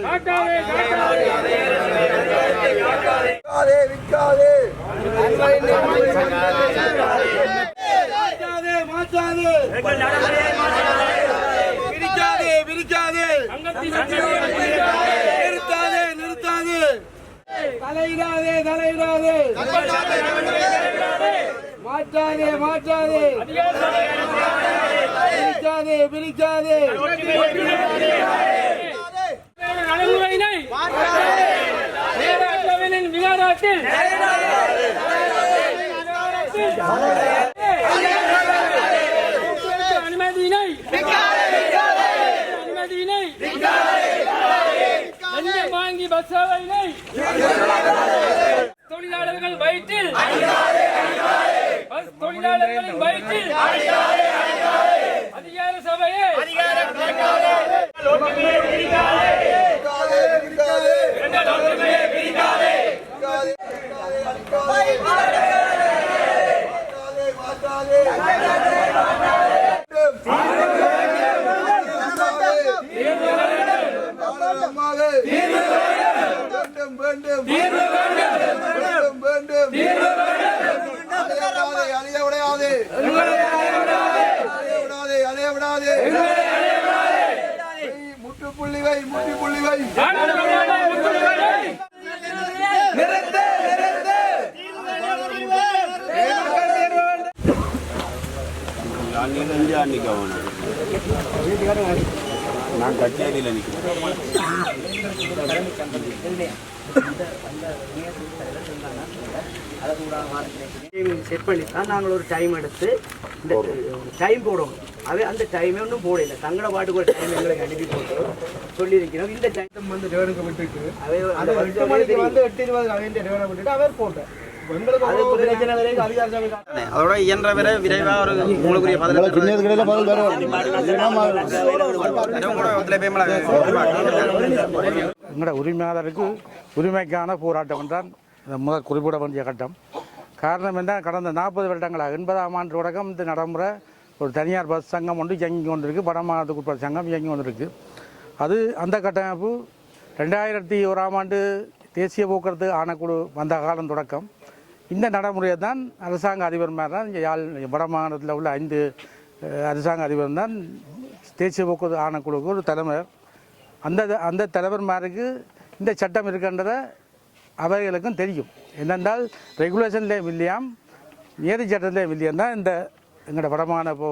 விற்காதே விற்காதே மாற்றாதே மாற்றாதே. விரிக்காதே நிறுத்தாதே நிறுத்தாதே தலையிடாதே தலையிடாதே மாற்றாதே மாற்றாதே பிரிக்காதே பிரிக்காதே. நடைமுறையினை நேரற்றவனின் விகாரத்தில் அனுமதியினை அனுமதியினை வாங்கி பஸ் தொழிலாளர்கள் வயிற்றில் தொழிலாளர்களின் வயிற்றில் அதிகார சபையை அதிகார வேண்டும் வேண்டும். வேண்டும் விடாது அலைய விடாதே அலைய விடாதே அன்னைக்கு ஆகணும் நான் கச்சேரியில் நிற்கிறேன். செட் பண்ணி தான் நாங்கள் ஒரு டைம் எடுத்து இந்த டைம் போடுவோம். அது அந்த டைமே ஒன்றும் போடல. தங்கட பாட்டுக்கு ஒரு டைம் எங்களுக்கு அனுப்பி போட்டு சொல்லியிருக்கிறோம். இந்த டைம் வந்து டேனுக்கு விட்டுட்டு அவை அது எட்டு மணிக்கு வந்து எட்டு இருபது அவர் போட்டேன் அதோட இயன்ற வரை விரைவாக ஒரு உங்களுக்குரிய பதில் எங்களோட உரிமையாளருக்கு உரிமைக்கான போராட்டம் தான் முதல் குறிப்பிட வேண்டிய கட்டம். காரணம் என்ன? கடந்த நாற்பது வருடங்களாக எண்பதாம் ஆண்டு தொடக்கம் இந்த நடைமுறை ஒரு தனியார் பஸ் சங்கம் ஒன்று இயங்கி கொண்டிருக்கு வடமாநிலத்துக்கு சங்கம் இயங்கி கொண்டிருக்கு. அது அந்த கட்டமைப்பு ரெண்டாயிரத்தி ஓராம் ஆண்டு தேசிய போக்குவரத்து ஆணைக்குழு வந்த காலம் தொடக்கம். இந்த நடைமுறையை தான் அரசாங்க அதிபர் மாதிரி தான் இங்கே யாழ் வடமாநிலத்தில் உள்ள ஐந்து அரசாங்க அதிபர் தான் தேசிய போக்குவரத்து ஆணைக்குழுவுக்கு ஒரு தலைவர் அந்த அந்த தலைவர்மாருக்கு இந்த சட்டம் இருக்கின்றத அவைகளுக்கும் தெரியும். என்னென்றால் ரெகுலேஷன்லேயும் இல்லையாம் நியதி சட்டத்திலேயும் தான் இந்த எங்களோட வடமான போ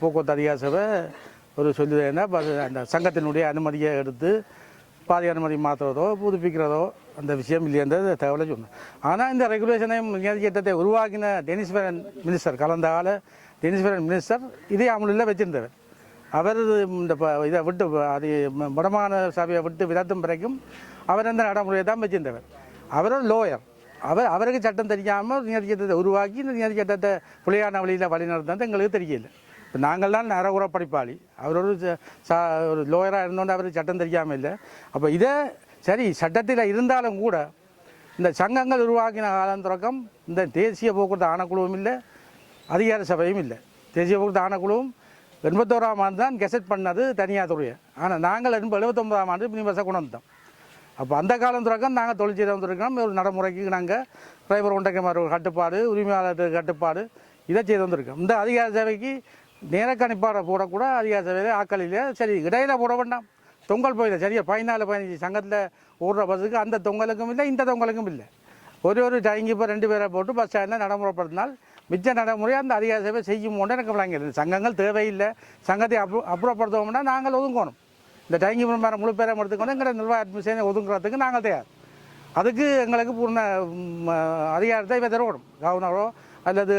போக்குவரத்து அதிகார சபை ஒரு சொல்லுதுன்னா அந்த சங்கத்தினுடைய அனுமதியை எடுத்து பாதி அனுமதி மாற்றுறதோ புதுப்பிக்கிறதோ அந்த விஷயம் இல்லைன்றது தகவலை சொன்னேன் ஆனால் இந்த ரெகுலேஷனையும் நியதி சட்டத்தை உருவாக்கின டெனிஸ்வரன் மினிஸ்டர் கலந்த கால டெனிஸ்வரன் மினிஸ்டர் இதே அமலில் வச்சிருந்தவர். அவர் இந்த ப- இதை விட்டு அது முடமான சபையை விட்டு விதத்தும் பிறக்கும் அவர் அந்த நடைமுறையை தான் வச்சிருந்தவர். அவர் லோயர் அவர் அவருக்கு சட்டம் தெரியாமல் நியதி சட்டத்தை உருவாக்கி இந்த நியதி சட்டத்தை புலியான வழியில் வழிநடத்துறது எங்களுக்கு தெரியல. இப்போ நாங்கள் தான் நரகுற படிப்பாளி. அவர் ஒரு ச- ஒரு லோயராக இருந்தோண்டு அவருக்கு சட்டம் தெரியாமல் இல்லை. அப்போ இதை சரி சட்டத்தில் இருந்தாலும் கூட இந்த சங்கங்கள் உருவாக்கின காலம் தொடக்கம் இந்த தேசிய போக்குவரத்து ஆணைக்குழுவும் இல்லை அதிகார சபையும் இல்லை. தேசிய போக்குவரத்து ஆணைக்குழுவும் எண்பத்தோராம் ஆண்டு தான் கெசட் பண்ணது தனியார் துறையை ஆனால் நாங்கள் எண்பது எழுபத்தொம்பதாம் ஆண்டு மினி பஸ்ஸை கொண்டு வந்தோம் அப்போ அந்த காலம் தொடக்கம் நாங்கள் தொழில் செய்து வந்திருக்கோம் ஒரு நடைமுறைக்கு நாங்கள் டிரைவர் ஒன்றைக்கு கட்டுப்பாடு உரிமையாளர் கட்டுப்பாடு இதை செய்து வந்திருக்கோம். இந்த அதிகார சபைக்கு நேர கணிப்பாடை போடக்கூட அதிகார சபையில் ஆக்களில் சரி இடையில போட வேண்டாம். தொங்கல் போயிடும் சரியா? பதினாலு பதினஞ்சு சங்கத்தில் ஓடுற பஸ்ஸுக்கு அந்த தொங்கலுக்கும் இல்லை இந்த தொங்கலுக்கும் இல்லை. ஒரு ஒரு டைங்கி இப்போ ரெண்டு பேரை போட்டு பஸ் ஸ்டாண்டில் நடைமுறைப்படுத்தினால் மிச்ச நடைமுறை அந்த அதிகார சேவை செய்யும் போன்ற எனக்கு விளங்குது சங்கங்கள் தேவையில்லை. சங்கத்தை அப்ரூ அப்புறப்படுத்தோம்னா நாங்கள் ஒதுங்கணும். இந்த டைங்கி மரம் முழு பேரை எடுத்துக்கொண்டு எங்களை நிர்வாக அட்மிஷனை ஒதுங்குறதுக்கு நாங்கள் தயார். அதுக்கு எங்களுக்கு பூர்ண அதிகாரத்தை இவ தருவணும். கவர்னரோ அல்லது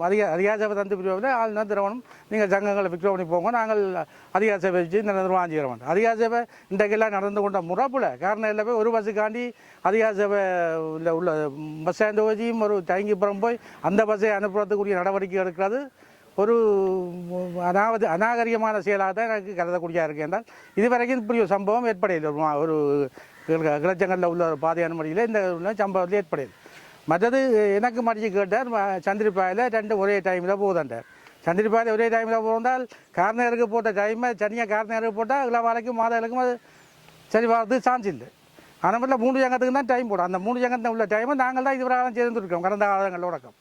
அதிக அதிகார தந்து பிரிவாக ஆளுநர் திரவணம் நீங்கள் சங்கங்களை ஃபிக்ஸ் பண்ணி போங்க. நாங்கள் அதிகாசபை வச்சு இந்த நிர்வாகம் அதிகார சேவை இன்றைக்கெல்லாம் நடந்து கொண்ட முறப்பில் காரணம் எல்லாமே ஒரு பஸ்ஸுக்காண்டி அதிகார சேவை உள்ள உள்ள பஸ் ஸ்டாண்டு வச்சியும் ஒரு தயங்கிப்புறம் போய் அந்த பஸ்ஸை அனுப்புறதுக்குரிய நடவடிக்கை எடுக்கிறது. ஒரு அனாவது அநாகரிகமான செயலாக தான் எனக்கு கருதக்கூடிய இருக்கு என்றால் இதுவரைக்கும் இப்படி ஒரு சம்பவம் ஏற்படையில்லை ஒரு மா- உள்ள ஒரு பாதை அனுமதியில் இந்த சம்பவத்தில் ஏற்படையுது மற்றது எனக்கு மடிச்சு கேட்டார் சந்திரிப்பாயில் ரெண்டு ஒரே டைமில் போதாண்டார் சந்திரிப்பாயில் ஒரே டைமில் போந்தால் கார்னருக்கு போட்ட டைமை தனியாக கார்னருக்கு போட்டால் இளவாலைக்கும் மாதங்களுக்கும் அது சரி வரது சான்ஸ் இல்லை. ஆனால் மட்டும் மூணு ஜங்கத்துக்கு தான் டைம் போடும். அந்த மூணு ஜங்கத்தில் உள்ள டைமை நாங்கள் தான் இதுவரை சேர்ந்துருக்கோம் கடந்த காலங்களோடக்கம்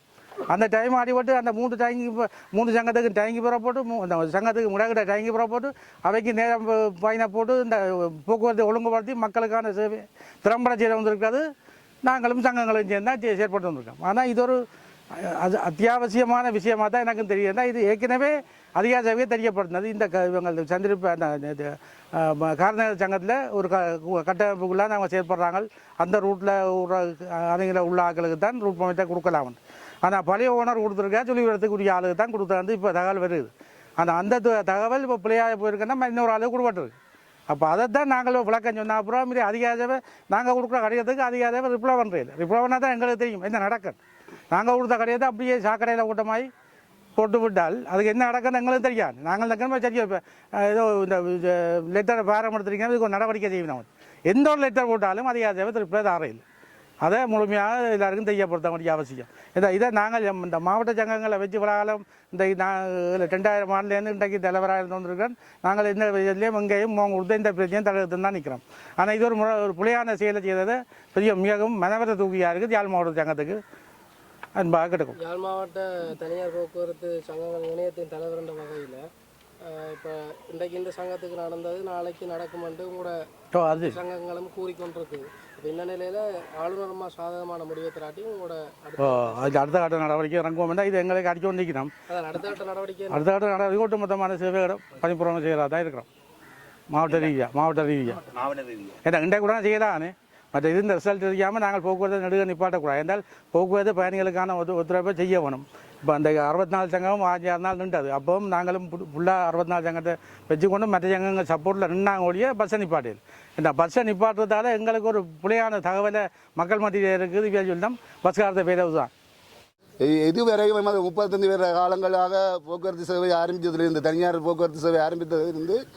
அந்த டைம் அடிபட்டு அந்த மூணு டேங்கி மூணு சங்கத்துக்கு டேங்கி புற போட்டு மூ- அந்த சங்கத்துக்கு முடக்கிட்ட டேங்கி புற போட்டு அவைக்கு நேரம் ப- பயனை போட்டு இந்த போக்குவரத்தை ஒழுங்குபடுத்தி மக்களுக்கான சேவை திறம்பட செய்ய வந்திருக்காது நாங்களும் சங்கங்களும் சேர்ந்து தான் செயற்பட்டு வந்திருக்கோம். ஆனால் இது ஒரு அது அத்தியாவசியமான விஷயமாக தான் எனக்கும் தெரியும். தான் இது ஏற்கனவே அதிகார தெரியப்படுத்தினது. இந்த க இவங்க சந்திரிப்பு அந்த சங்கத்தில் ஒரு க கட்டமைப்புக்குள்ளே நாங்கள் செயற்படுறாங்க. அந்த ரூட்டில் உள்ள அணுகிற உள்ள ஆக்களுக்கு தான் ரூட் பமைத்தை கொடுக்கலாம். ஆனால் பழைய ஓனர் கொடுத்துருக்கா சொல்லிவிடத்துக்குரிய ஆளுக்கு தான் கொடுத்தாந்து இப்போ தகவல் வருது. ஆனால் அந்த த- தகவல் இப்போ பிள்ளையாக போயிருக்கேன்னா இன்னொரு ஆளுக்கு கொடுக்கப்பட்டிருக்கு. அப்போ அதை தான் நாங்களும் விளக்கம் சொன்னால் அப்புறம் இது அதிகாரவை நாங்கள் கொடுக்குற கடிதத்துக்கு அதிகாரவை ரிப்ளை பண்ணுறது ரிப்ளை பண்ணால் தான் எங்களுக்கு தெரியும். என்ன நடக்கும்? நாங்கள் கொடுத்த கடிதத்தை அப்படியே சாக்கடையில் கூட்டமாய் போட்டு விட்டால் அதுக்கு என்ன நடக்குன்னு எங்களுக்கு தெரியாது. நாங்கள் நக்கணும் சரி ஏதோ இந்த லெட்டரை பாரம்படுத்துறீங்க இதுக்கு ஒரு நடவடிக்கை செய்யணும். எந்த ஒரு லெட்டர் போட்டாலும் அதிகாரத்தை ரிப்ளை தாரையில் அதை முழுமையாக எல்லாருக்கும் தெரியப்படுத்த வேண்டிய அவசியம். இதை இதை நாங்கள் இந்த மாவட்ட சங்கங்களை வச்சு விழாலம் இந்த நான் ரெண்டாயிரம் ஆண்டுலேருந்து இன்றைக்கு தலைவராக இருந்து வந்திருக்கேன் நாங்கள் இந்த இதுலேயும் எங்கேயும் மோங்க கொடுத்த இந்த பிரச்சனையும் தடுத்து தான் நிற்கிறோம் ஆனால் இது ஒரு முறை ஒரு புலியான செயலை செய்தது பெரிய மிகவும் மனவர தூக்கியாக இருக்குது யாழ் மாவட்ட சங்கத்துக்கு. அன்பாக கிடைக்கும் யாழ் மாவட்ட தனியார் போக்குவரத்து சங்கங்கள் இணையத்தின் தலைவர் என்ற வகையில் இப்போ இன்றைக்கு இந்த சங்கத்துக்கு நடந்தது நாளைக்கு நடக்குமென்று உங்களோட ஓ அது. சங்கங்களும் கூறிக்கொண்டிருக்குது இந்த நிலையில் ஆளுநரமாக சாதகமான முடிவை திராட்டி உங்களோட ஓ அடுத்த அது அடுத்த கட்ட நடவடிக்கை இறங்குவோம் இது எங்களுக்கு அடிச்சு கொண்டு நிற்கிறோம் அதான் அடுத்த கட்ட நடவடிக்கை அடுத்த கட்ட நடவடிக்கை ஒட்டுமொத்தமான சேவைகளை பணிப்புறவங்க செய்கிறதா தான் இருக்கிறோம். மாவட்ட ரீதியாக மாவட்ட ரீதியாக ஏன்னா இண்டை கூட செய்யலான்னு மற்ற இது இந்த ரிசல்ட் தெரியாமல் நாங்கள் போக்குவரத்து நடுக நிப்பாட்டக்கூடாது. என்றால் போக்குவரத்து பயணிகளுக்கான ஒத்து ஒத்துழைப்பை செய்ய வேணும். இப்போ அந்த அறுபத்தி நாலு சங்கம் ஆஞ்சு ஆறு நாள் நின்றது. அப்பவும் நாங்களும் ஃபுல்லாக அறுபத்தி நாலு சங்கத்தை வச்சுக்கொண்டு மற்ற சங்கங்கள் சப்போர்ட்டில் நின்னாங்க ஒழிய பஸ்ஸை நிப்பாட்டியது. இந்த பஸ்ஸை நிப்பாட்டுறதால எங்களுக்கு ஒரு புலையான தகவலை மக்கள் மத்தியில் இருக்குது. சொல்லிட்டோம் பஸ்காரத்தை பேரவு தான் இ- இதுவரையும் எமது முப்பத்தஞ்சு வருட காலங்களாக போக்குவரத்து சேவை ஆரம்பித்ததிலிருந்து தனியார் போக்குவரத்து சேவை ஆரம்பித்ததிலிருந்து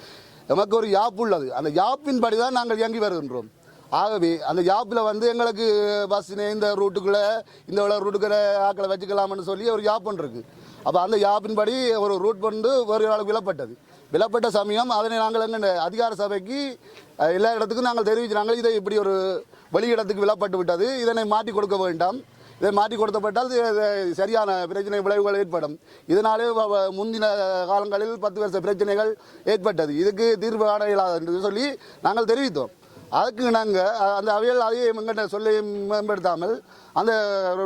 எமக்கு ஒரு யாப் உள்ளது. அந்த யாப்பின் படி தான் நாங்கள் இயங்கி வருகின்றோம். ஆகவே அந்த யாப்பில் வந்து எங்களுக்கு பஸ் இந்த ரூட்டுக்குள்ளே இந்த உள்ள ரூட்டுக்குள்ள ஆக்களை வச்சுக்கலாம்னு சொல்லி ஒரு யாப் ஒன்று இருக்குது அப்போ அந்த யாப்பின் படி ஒரு ரூட் வந்து ஒரு ஆளுக்கு விலப்பட்டது விலப்பட்ட சமயம் அதனை நாங்கள் எங்கள் அதிகார சபைக்கு எல்லா இடத்துக்கும் நாங்கள் தெரிவிக்கிறாங்க இதை இப்படி ஒரு வெளியிடத்துக்கு விலப்பட்டு விட்டது. இதனை மாற்றி கொடுக்க வேண்டாம். இதை மாற்றி கொடுத்தப்பட்டால் சரியான பிரச்சனை விளைவுகள் ஏற்படும். இதனாலே வ- முந்தின காலங்களில் பத்து வருஷ பிரச்சனைகள் ஏற்பட்டது. இதுக்கு தீர்வு காண இயலாது என்று சொல்லி நாங்கள் தெரிவித்தோம். அதுக்கு நாங்கள் அந்த அவியல் அதையே எங்கிட்ட சொல்லி மேம்படுத்தாமல் அந்த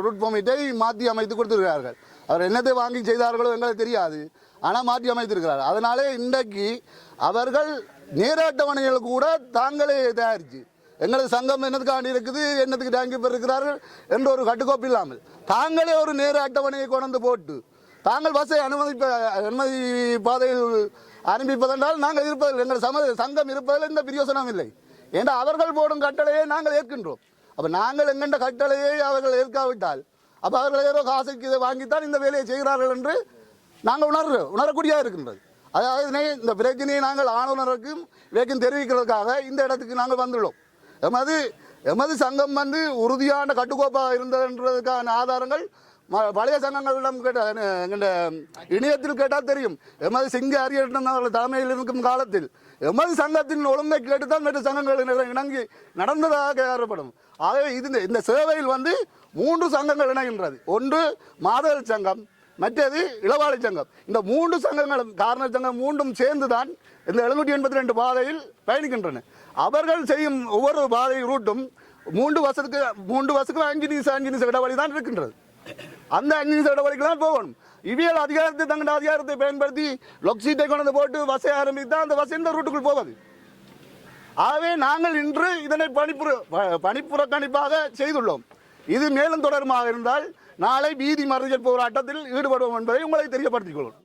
ரூட் பெர்மிட்டை மாற்றி அமைத்து கொடுத்துருக்கிறார்கள். அவர் என்னத்தை வாங்கி செய்தார்களோ எங்களுக்கு தெரியாது. ஆனால் மாற்றி அமைத்திருக்கிறார். அதனாலே இன்றைக்கு அவர்கள் நேர அட்டவணைகள் கூட தாங்களே தயாரித்து எங்களது சங்கம் என்னதுக்காண்டி இருக்குது என்னத்துக்கு டேங்கி இருக்கிறார்கள் என்ற ஒரு கட்டுக்கோப்பு இல்லாமல் தாங்களே ஒரு நேர அட்டவணையை கொண்டு போட்டு தாங்கள் பஸ்ஸை அனுமதிப்ப அனுமதி பாதையில் ஆரம்பிப்பதென்றால் நாங்கள் இருப்பதில் எங்கள் சம சங்கம் இருப்பதில் எந்த பிரயோசனம் இல்லை. ஏன்னா அவர்கள் போடும் கட்டளையை நாங்கள் ஏற்கின்றோம். அப்போ நாங்கள் எங்கெண்ட கட்டளையை அவர்கள் ஏற்காவிட்டால் அப்போ அவர்கள் ஏதோ காசுக்கு இதை வாங்கித்தான் இந்த வேலையை செய்கிறார்கள் என்று நாங்கள் உணர்வு உணரக்கூடியாக இருக்கின்றது. அதாவது இந்த பிரச்சனையை நாங்கள் ஆளுநருக்கும் இவைக்கும் தெரிவிக்கிறதுக்காக இந்த இடத்துக்கு நாங்கள் வந்துள்ளோம். எமது எமது சங்கம் வந்து உறுதியான கட்டுக்கோப்பாக இருந்ததுன்றதுக்கான ஆதாரங்கள் பழைய சங்கங்களிடம் கேட்ட எங்கள்ட இணையத்தில் கேட்டால் தெரியும் எமது சிங்க அரியட்டன் அவர்கள் தலைமையில் இருக்கும் காலத்தில் எமது சங்கத்தின் ஒழுங்கை கேட்டுத்தான் மற்ற சங்கங்கள் இணங்கி நடந்ததாக கருதப்படும் ஆகவே இது இந்த- இந்த சேவையில் வந்து மூன்று சங்கங்கள் இணைகின்றது ஒன்று மாதவர் சங்கம் மற்றது இளவாளி சங்கம் இந்த மூன்று சங்கங்களும் காரண சங்கம் மூன்றும் சேர்ந்து தான் இந்த எழுநூற்றி எண்பத்தி ரெண்டு பாதையில் பயணிக்கின்றன அவர்கள் செய்யும் ஒவ்வொரு பாதை ரூட்டும் மூன்று வருஷத்துக்கு மூன்று வருஷத்துக்கு அஞ்சு நிமிஷம் அஞ்சு நிமிஷம் இடைவெளி தான் இருக்கின்றது அந்த அஞ்சு நிமிஷம் தான் போகணும். இவியல் அதிகாரத்தை தங்கள் அதிகாரத்தை பயன்படுத்தி லொக்சீட்டை கொண்டு வந்து போட்டு வசை ஆரம்பித்தா அந்த வசை இந்த ரூட்டுக்குள் போவது ஆகவே நாங்கள் இன்று இதனை பணிப்புற பணிப்புறக்கணிப்பாக செய்துள்ளோம். இது மேலும் தொடருமாக இருந்தால் நாளை வீதி மறியல் போராட்டத்தில் ஈடுபடுவோம் என்பதை உங்களை தெரியப்படுத்திக் கொள்வோம்